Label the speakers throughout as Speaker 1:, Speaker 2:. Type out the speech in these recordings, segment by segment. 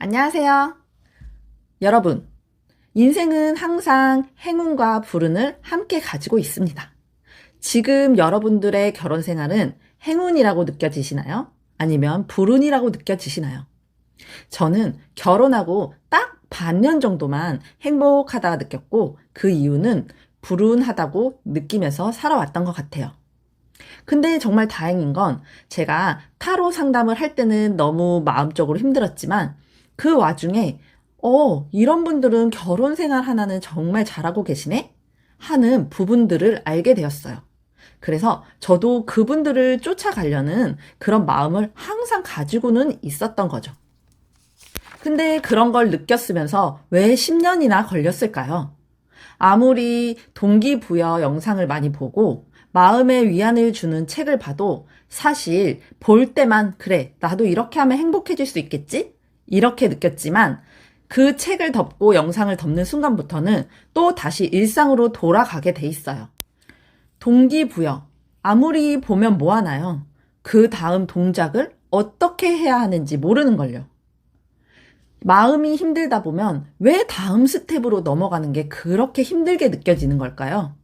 Speaker 1: 안녕하세요. 여러분, 인생은 항상 행운과 불운을 함께 가지고 있습니다. 지금 여러분들의 결혼 생활은 행운이라고 느껴지시나요? 아니면 불운이라고 느껴지시나요? 저는 결혼하고 딱 반년 정도만 행복하다 느꼈고 그 이유는 불운하다고 느끼면서 살아왔던 것 같아요. 근데 정말 다행인 건 제가 타로 상담을 할 때는 너무 마음적으로 힘들었지만 그 와중에 어, 이런 분들은 결혼 생활 하나는 정말 잘하고 계시네? 하는 부분들을 알게 되었어요. 그래서 저도 그분들을 쫓아가려는 그런 마음을 항상 가지고는 있었던 거죠. 근데 그런 걸 느꼈으면서 왜 10년이나 걸렸을까요? 아무리 동기부여 영상을 많이 보고 마음의 위안을 주는 책을 봐도 사실 볼 때만 그래, 나도 이렇게 하면 행복해질 수 있겠지? 이렇게 느꼈지만 그 책을 덮고 영상을 덮는 순간부터는 또 다시 일상으로 돌아가게 돼 있어요. 동기부여. 아무리 보면 뭐하나요? 그 다음 동작을 어떻게 해야 하는지 모르는걸요. 마음이 힘들다 보면 왜 다음 스텝으로 넘어가는 게 그렇게 힘들게 느껴지는 걸까요?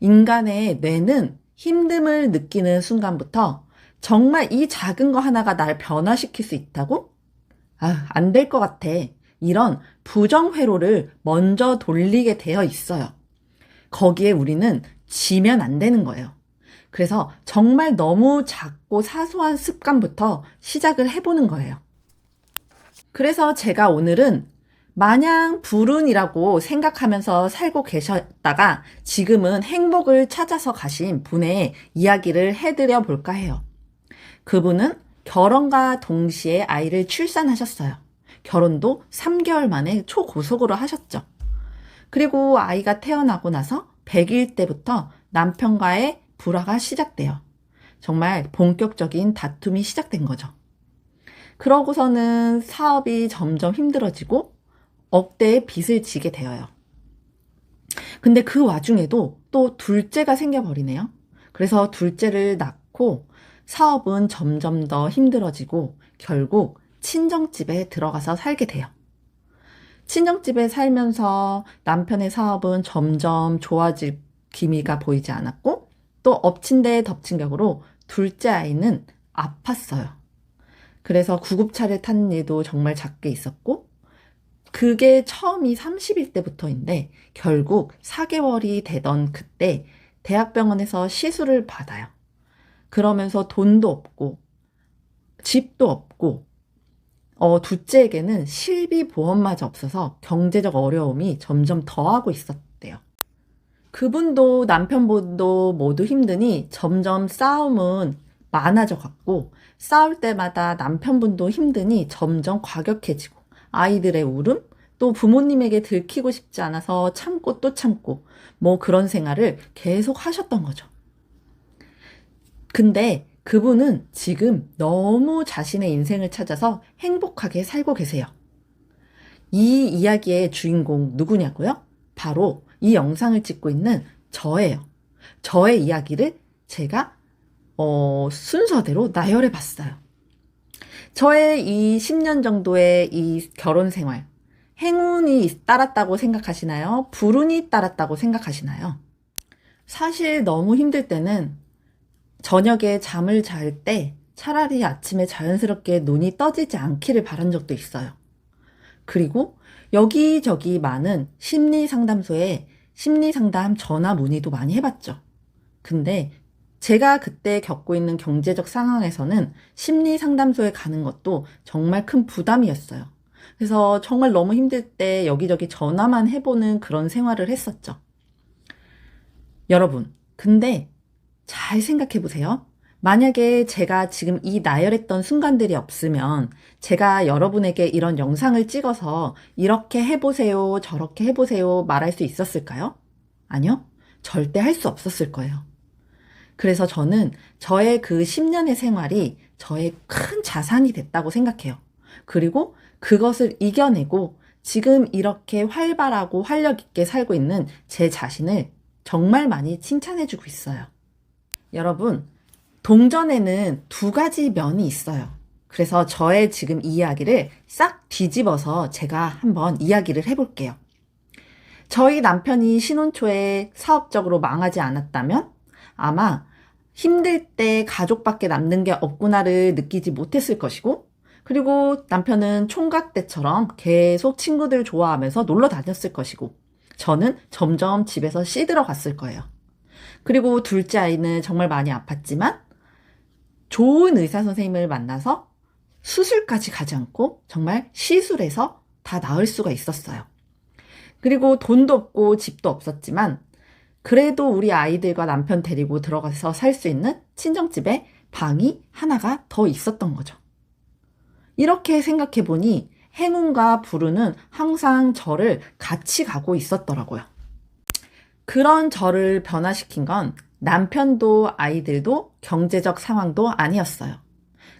Speaker 1: 인간의 뇌는 힘듦을 느끼는 순간부터 정말 이 작은 거 하나가 날 변화시킬 수 있다고? 아, 안 될 것 같아. 이런 부정회로를 먼저 돌리게 되어 있어요. 거기에 우리는 지면 안 되는 거예요. 그래서 정말 너무 작고 사소한 습관부터 시작을 해보는 거예요. 그래서 제가 오늘은 마냥 불운이라고 생각하면서 살고 계셨다가 지금은 행복을 찾아서 가신 분의 이야기를 해드려 볼까 해요. 그분은 결혼과 동시에 아이를 출산하셨어요. 결혼도 3개월 만에 초고속으로 하셨죠. 그리고 아이가 태어나고 나서 100일 때부터 남편과의 불화가 시작돼요. 정말 본격적인 다툼이 시작된 거죠. 그러고서는 사업이 점점 힘들어지고 억대의 빚을 지게 되어요. 근데 그 와중에도 또 둘째가 생겨버리네요. 그래서 둘째를 낳고 사업은 점점 더 힘들어지고 결국 친정집에 들어가서 살게 돼요. 친정집에 살면서 남편의 사업은 점점 좋아질 기미가 보이지 않았고 또 엎친 데 덮친 격으로 둘째 아이는 아팠어요. 그래서 구급차를 타는 일도 정말 작게 있었고 그게 처음이 30일 때부터인데 결국 4개월이 되던 그때 대학병원에서 시술을 받아요. 그러면서 돈도 없고 집도 없고 어, 둘째에게는 실비 보험마저 없어서 경제적 어려움이 점점 더하고 있었대요. 그분도 남편분도 모두 힘드니 점점 싸움은 많아져 갔고 싸울 때마다 남편분도 힘드니 점점 과격해지고 아이들의 울음 또 부모님에게 들키고 싶지 않아서 참고 또 참고 뭐 그런 생활을 계속 하셨던 거죠. 근데 그분은 지금 너무 자신의 인생을 찾아서 행복하게 살고 계세요. 이 이야기의 주인공 누구냐고요? 바로 이 영상을 찍고 있는 저예요. 저의 이야기를 제가 어, 순서대로 나열해 봤어요. 저의 이 10년 정도의 이 결혼 생활, 행운이 따랐다고 생각하시나요? 불운이 따랐다고 생각하시나요? 사실 너무 힘들 때는 저녁에 잠을 잘 때 차라리 아침에 자연스럽게 눈이 떠지지 않기를 바란 적도 있어요. 그리고 여기저기 많은 심리 상담소에 심리 상담 전화 문의도 많이 해봤죠. 근데 제가 그때 겪고 있는 경제적 상황에서는 심리 상담소에 가는 것도 정말 큰 부담이었어요. 그래서 정말 너무 힘들 때 여기저기 전화만 해보는 그런 생활을 했었죠. 여러분, 근데 잘 생각해 보세요. 만약에 제가 지금 이 나열했던 순간들이 없으면 제가 여러분에게 이런 영상을 찍어서 이렇게 해보세요, 저렇게 해보세요 말할 수 있었을까요? 아니요. 절대 할 수 없었을 거예요. 그래서 저는 저의 그 10년의 생활이 저의 큰 자산이 됐다고 생각해요. 그리고 그것을 이겨내고 지금 이렇게 활발하고 활력 있게 살고 있는 제 자신을 정말 많이 칭찬해주고 있어요. 여러분, 동전에는 두 가지 면이 있어요. 그래서 저의 지금 이야기를 싹 뒤집어서 제가 한번 이야기를 해볼게요. 저희 남편이 신혼 초에 사업적으로 망하지 않았다면 아마 힘들 때 가족밖에 남는 게 없구나를 느끼지 못했을 것이고 그리고 남편은 총각 때처럼 계속 친구들 좋아하면서 놀러 다녔을 것이고 저는 점점 집에서 시들어 갔을 거예요. 그리고 둘째 아이는 정말 많이 아팠지만 좋은 의사 선생님을 만나서 수술까지 가지 않고 정말 시술해서 다 나을 수가 있었어요. 그리고 돈도 없고 집도 없었지만 그래도 우리 아이들과 남편 데리고 들어가서 살 수 있는 친정집에 방이 하나가 더 있었던 거죠. 이렇게 생각해 보니 행운과 불운은 항상 저를 같이 가고 있었더라고요. 그런 저를 변화시킨 건 남편도 아이들도 경제적 상황도 아니었어요.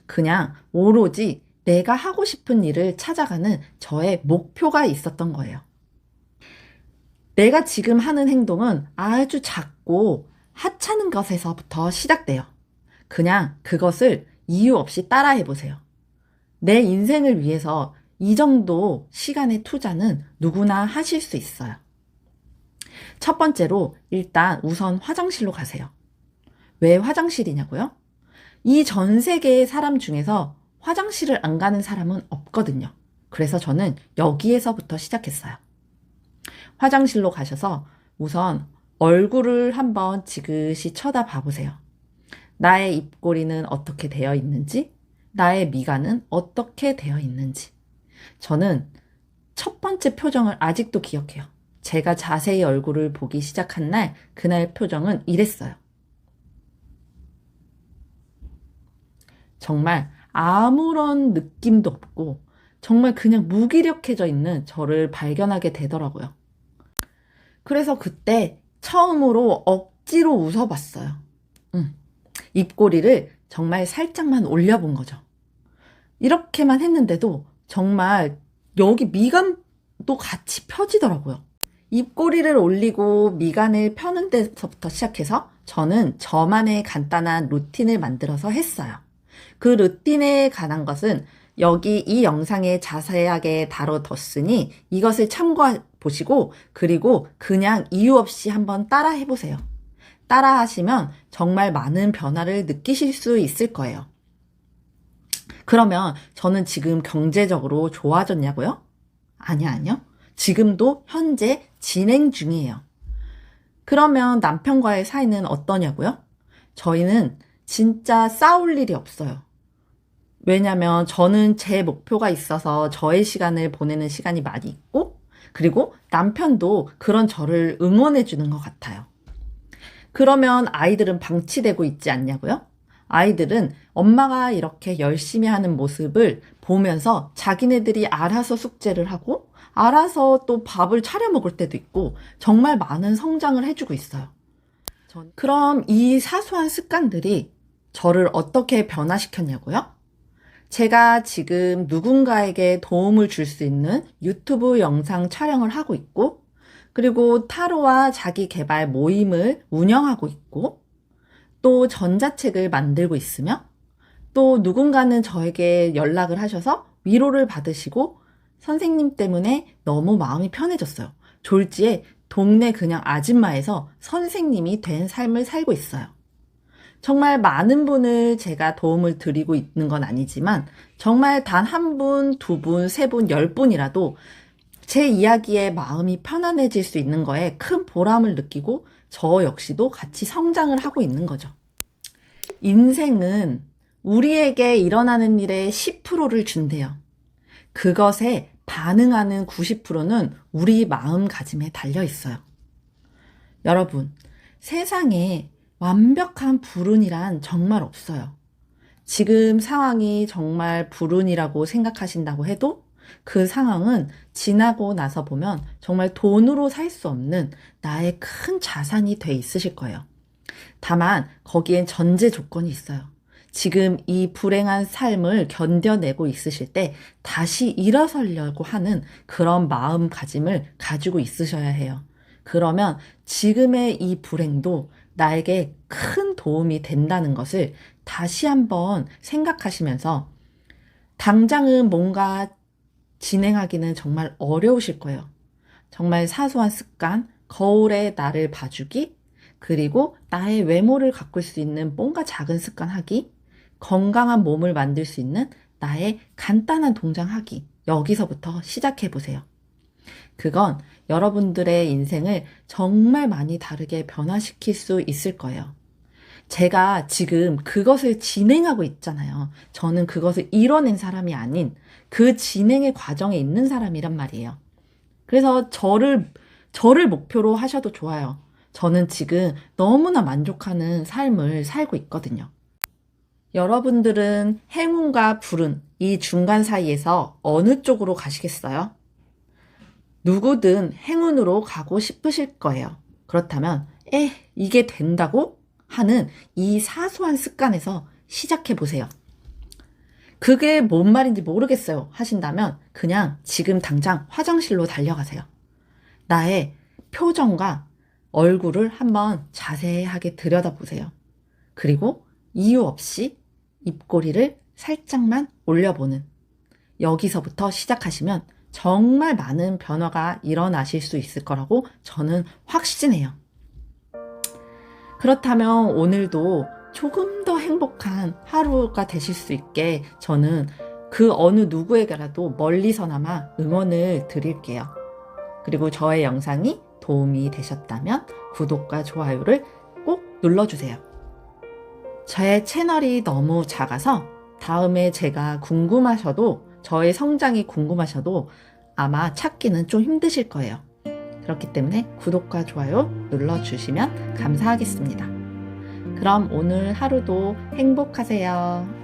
Speaker 1: 그냥 오로지 내가 하고 싶은 일을 찾아가는 저의 목표가 있었던 거예요. 내가 지금 하는 행동은 아주 작고 하찮은 것에서부터 시작돼요. 그냥 그것을 이유 없이 따라해 보세요. 내 인생을 위해서 이 정도 시간의 투자는 누구나 하실 수 있어요. 첫 번째로 일단 우선 화장실로 가세요. 왜 화장실이냐고요? 이 전 세계의 사람 중에서 화장실을 안 가는 사람은 없거든요. 그래서 저는 여기에서부터 시작했어요. 화장실로 가셔서 우선 얼굴을 한번 지그시 쳐다봐 보세요. 나의 입꼬리는 어떻게 되어 있는지, 나의 미간은 어떻게 되어 있는지. 저는 첫 번째 표정을 아직도 기억해요. 제가 자세히 얼굴을 보기 시작한 날, 그날 표정은 이랬어요. 정말 아무런 느낌도 없고, 정말 그냥 무기력해져 있는 저를 발견하게 되더라고요. 그래서 그때 처음으로 억지로 웃어봤어요. 응. 입꼬리를 정말 살짝만 올려본 거죠. 이렇게만 했는데도 정말 여기 미간도 같이 펴지더라고요. 입꼬리를 올리고 미간을 펴는 데서부터 시작해서 저는 저만의 간단한 루틴을 만들어서 했어요. 그 루틴에 관한 것은 여기 이 영상에 자세하게 다뤄뒀으니 이것을 참고해 보시고 그리고 그냥 이유 없이 한번 따라 해보세요. 따라 하시면 정말 많은 변화를 느끼실 수 있을 거예요. 그러면 저는 지금 경제적으로 좋아졌냐고요? 아니요, 아니요. 지금도 현재 진행 중이에요. 그러면 남편과의 사이는 어떠냐고요? 저희는 진짜 싸울 일이 없어요. 왜냐면 저는 제 목표가 있어서 저의 시간을 보내는 시간이 많이 있고, 그리고 남편도 그런 저를 응원해 주는 것 같아요. 그러면 아이들은 방치되고 있지 않냐고요? 아이들은 엄마가 이렇게 열심히 하는 모습을 보면서 자기네들이 알아서 숙제를 하고 알아서 또 밥을 차려 먹을 때도 있고 정말 많은 성장을 해주고 있어요. 그럼 이 사소한 습관들이 저를 어떻게 변화시켰냐고요? 제가 지금 누군가에게 도움을 줄 수 있는 유튜브 영상 촬영을 하고 있고, 그리고 타로와 자기 개발 모임을 운영하고 있고, 또 전자책을 만들고 있으며, 또 누군가는 저에게 연락을 하셔서 위로를 받으시고, 선생님 때문에 너무 마음이 편해졌어요. 졸지에 동네 그냥 아줌마에서 선생님이 된 삶을 살고 있어요. 정말 많은 분을 제가 도움을 드리고 있는 건 아니지만 정말 단 한 분, 두 분, 세 분, 열 분이라도 제 이야기에 마음이 편안해질 수 있는 거에 큰 보람을 느끼고 저 역시도 같이 성장을 하고 있는 거죠. 인생은 우리에게 일어나는 일의 10%를 준대요. 그것에 반응하는 90%는 우리 마음가짐에 달려 있어요. 여러분, 세상에 완벽한 불운이란 정말 없어요. 지금 상황이 정말 불운이라고 생각하신다고 해도 그 상황은 지나고 나서 보면 정말 돈으로 살 수 없는 나의 큰 자산이 돼 있으실 거예요. 다만 거기엔 전제 조건이 있어요. 지금 이 불행한 삶을 견뎌내고 있으실 때 다시 일어서려고 하는 그런 마음가짐을 가지고 있으셔야 해요. 그러면 지금의 이 불행도 나에게 큰 도움이 된다는 것을 다시 한번 생각하시면서 당장은 뭔가 진행하기는 정말 어려우실 거예요. 정말 사소한 습관, 거울에 나를 봐주기, 그리고 나의 외모를 가꿀 수 있는 뭔가 작은 습관 하기, 건강한 몸을 만들 수 있는 나의 간단한 동작 하기. 여기서부터 시작해 보세요. 그건 여러분들의 인생을 정말 많이 다르게 변화시킬 수 있을 거예요. 제가 지금 그것을 진행하고 있잖아요. 저는 그것을 이뤄낸 사람이 아닌 그 진행의 과정에 있는 사람이란 말이에요. 그래서 저를, 저를 목표로 하셔도 좋아요. 저는 지금 너무나 만족하는 삶을 살고 있거든요. 여러분들은 행운과 불운 이 중간 사이에서 어느 쪽으로 가시겠어요? 누구든 행운으로 가고 싶으실 거예요. 그렇다면, 에, 이게 된다고? 하는 이 사소한 습관에서 시작해 보세요. 그게 뭔 말인지 모르겠어요. 하신다면, 그냥 지금 당장 화장실로 달려가세요. 나의 표정과 얼굴을 한번 자세하게 들여다보세요. 그리고 이유 없이 입꼬리를 살짝만 올려보는 여기서부터 시작하시면 정말 많은 변화가 일어나실 수 있을 거라고 저는 확신해요. 그렇다면 오늘도 조금 더 행복한 하루가 되실 수 있게 저는 그 어느 누구에게라도 멀리서나마 응원을 드릴게요. 그리고 저의 영상이 도움이 되셨다면 구독과 좋아요를 꼭 눌러주세요. 제 채널이 너무 작아서 다음에 제가 궁금하셔도 저의 성장이 궁금하셔도 아마 찾기는 좀 힘드실 거예요. 그렇기 때문에 구독과 좋아요 눌러주시면 감사하겠습니다. 그럼 오늘 하루도 행복하세요.